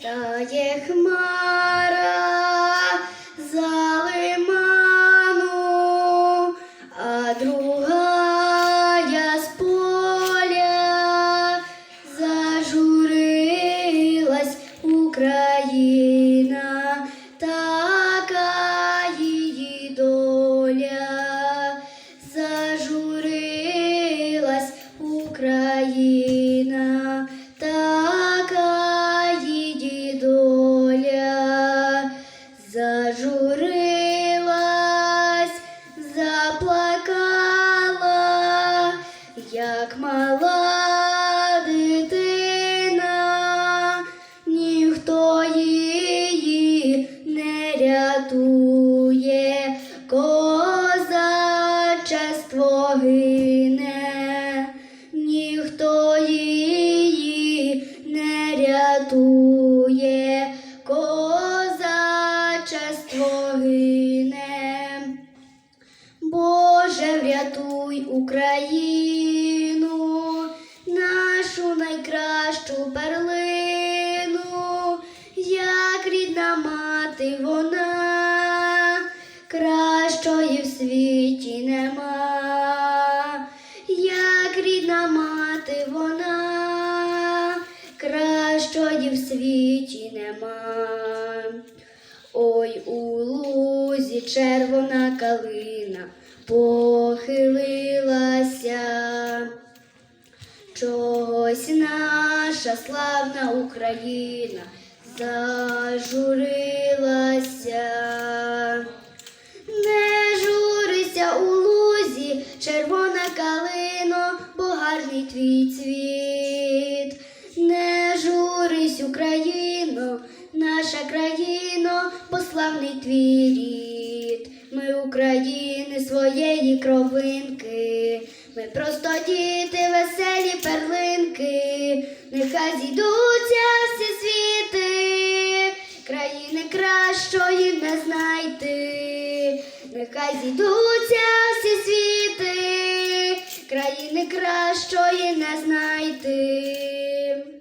Стає хмара як мала дитина, ніхто її не рятує, козачество гине, ніхто її не рятує, козачество гине. Боже, врятуй Україну, найкращу перлину, як рідна мати вона, кращої в світі нема, як рідна мати вона, кращої в світі нема. Ой у лузі червона калина похилилася, чогось наша славна Україна зажурилася. Не журися у лузі, червона калино, бо гарний твій цвіт. Не журись, Україно, наша країно, бо славний твій рід. Ми України своєї кровинки, ми просто діти, веселі нехай зійдуться всі світи, країни кращої не знайти, нехай зійдуться всі світи, країни кращої не знайти.